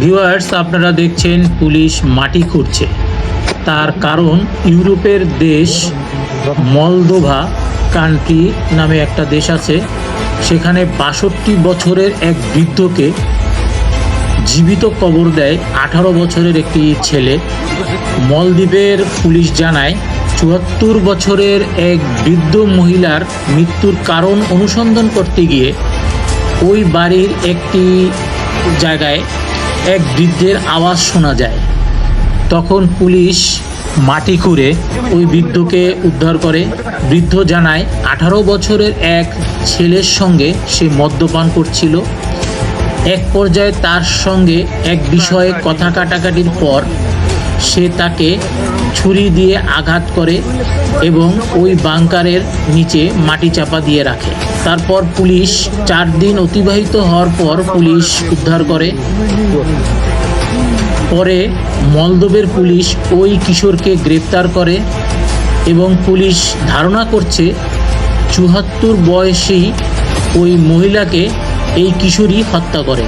Viewers আপনারা দেখছেন police মাটি খুঁড়ছে। তার কারণ ইউরোপের দেশ মলদোভা কান্ট্রি নামে একটা দেশ আছে। সেখানে বাষট্টি বছরের এক বৃদ্ধকে জীবিত কবর দেয় আঠারো বছরের একটি ছেলে। মলদ্বীপের পুলিশ জানায়, চুয়াত্তর বছরের এক বৃদ্ধ মহিলার মৃত্যুর কারণ অনুসন্ধান করতে গিয়ে ওই বাড়ির একটি জায়গায় এক বৃদ্ধের আওয়াজ শোনা যায়। তখন পুলিশ মাটি খুঁড়ে ওই বৃদ্ধকে উদ্ধার করে। বৃদ্ধ জানায়, আঠারো বছরের এক ছেলের সঙ্গে সে মদ্যপান করছিল। এক পর্যায়ে তার সঙ্গে এক বিষয়ে কথা কাটাকাটির পর সে তাকে ছুরি দিয়ে আঘাত করে এবং ওই বাংকারের নিচে মাটি চাপা দিয়ে রাখে। তারপর পুলিশ চার দিন অতিবাহিত হওয়ার পর পুলিশ উদ্ধার করে। পরে মলদোবের পুলিশ ওই কিশোরকে গ্রেপ্তার করে এবং পুলিশ ধারণা করছে চুহাত্তর বয়সী ওই মহিলাকে এই কিশোরী হত্যা করে।